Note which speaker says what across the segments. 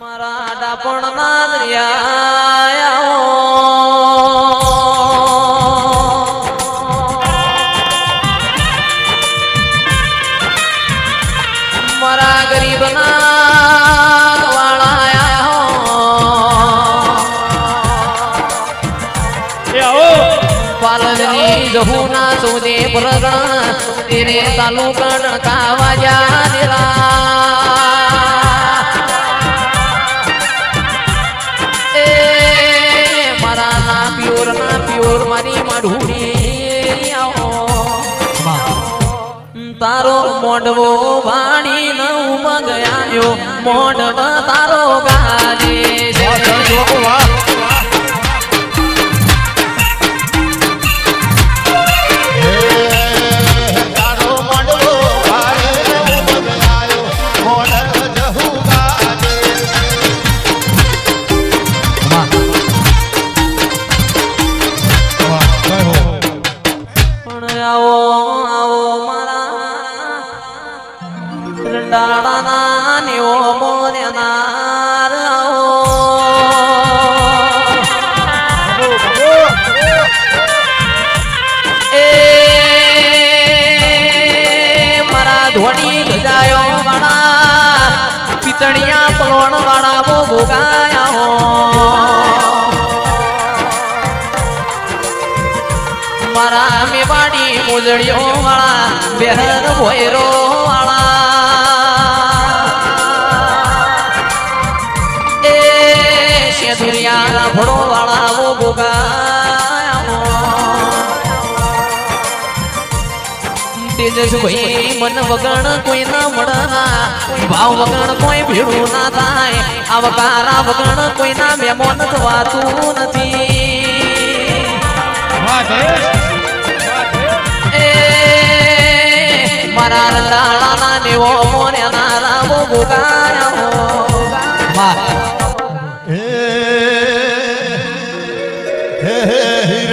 Speaker 1: મારા ડાપણ ના દરિયા મારા ગરીબ ના પાલનની જહુના સૌદે પ્રગણ તેરે તાલુકા ડણકાવા જા દેરા મોઢવો વાણી ન આવ્યો મોઢવ તારો ગાજે છે. રંડાળાના નેવો આવો એ મારા ધોની ગજાયો વાળા પિતણિયા પલોણ વાળા બો ભોગાયા હો મારા મેવાડી મોજડીઓ વાળા, બેહર ભોયરો વાળા. શેધુરિયા ફળો વાળા વો ગોગા તેજસભાઈ મન વગણ કોઈ ના મળના ભાવ કોઈ ભીડું ના થાય. આવકારા વગણ કોઈ ના મેમોન નથી. મારા રંડાળાના દેવો મોર્યાના રામો ભોગાયા.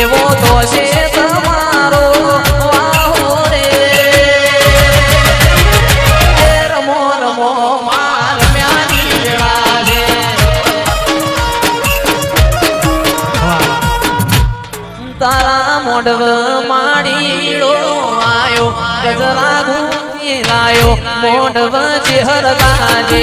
Speaker 1: એવો તો તમારો. વાહો રે. રમો રમો, માર મ્યાની મોઢવ માડીડો આયો, ગજરા ગુંજી લાયો, મોઢવ ચેહર ગાજે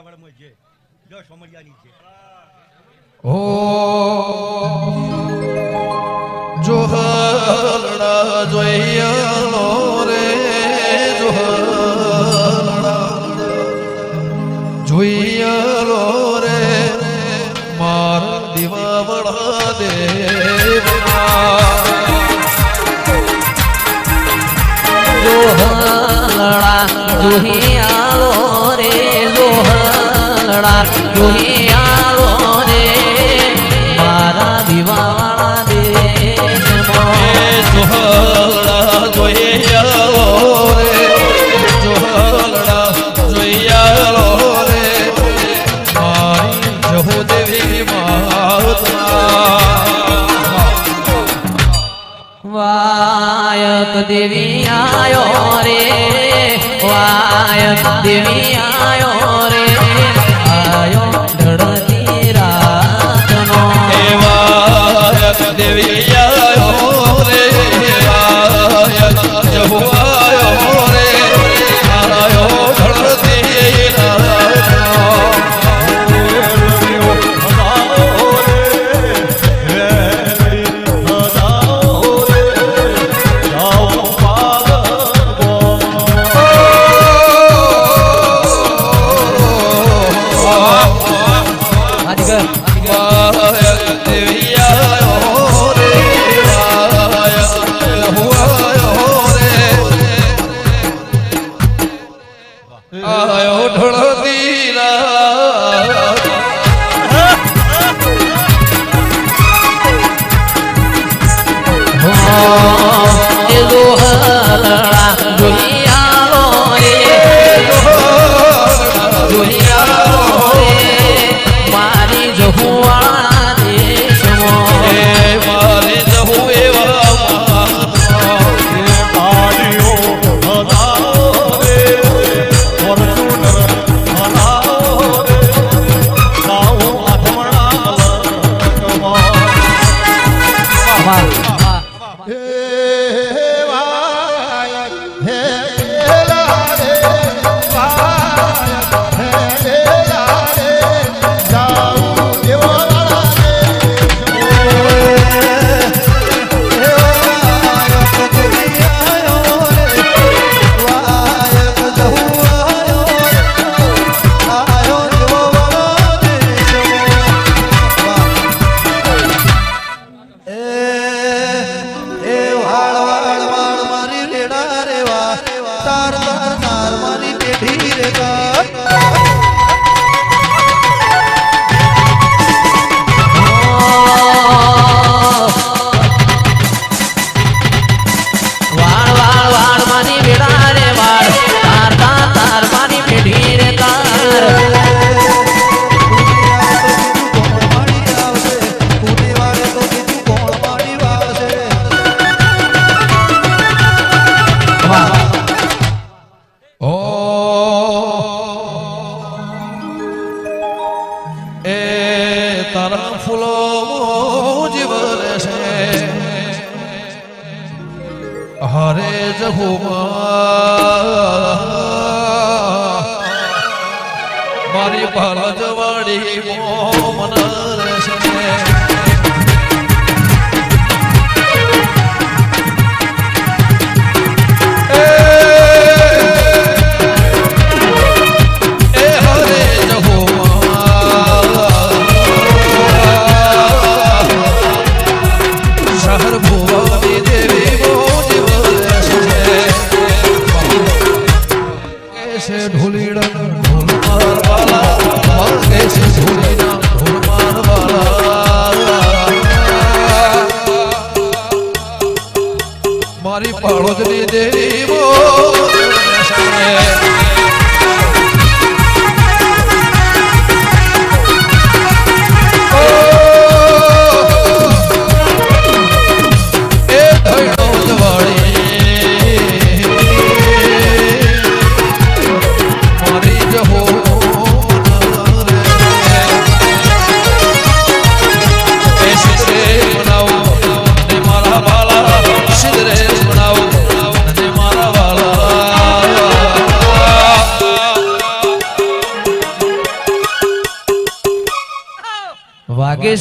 Speaker 2: ઉનાવળમાં છે જો સમરિયાની છે
Speaker 3: ઓ જોહરડા જોઈયાનો રે જોહરડા જોઈયાનો રે માર દીવાવડા દેવા
Speaker 1: જોહરડા જોઈયાનો મારા ગૃહી આવો રે મારા દીવાવાળા
Speaker 3: દે સોહળા ગોહી આવો રે
Speaker 1: સોહળા ગોહી આવો રે
Speaker 3: મારી જહો દેવી માતા આયો રે, વાયક દેવી આયો yeah. 好吧。એ તારા ફૂલો મોજીવ રહેશે હરે જહુમા મારી ભળ જવાડી મો મન
Speaker 1: de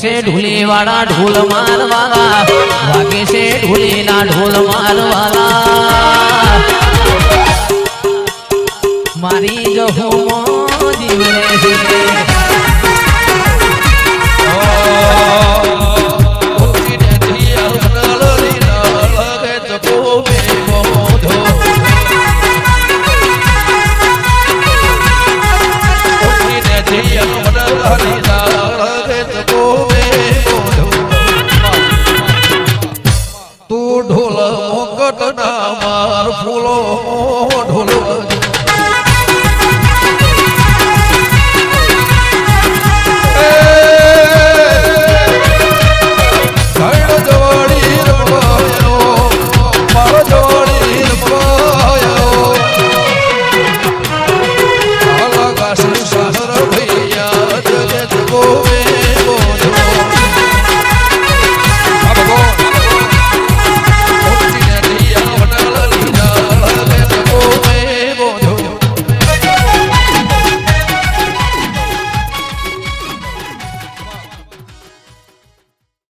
Speaker 1: છે ઢોલી વાળા ઢોલ મારવાલા વાગે છે ઢોલી ના ઢોલ મારવાલા મારી જહો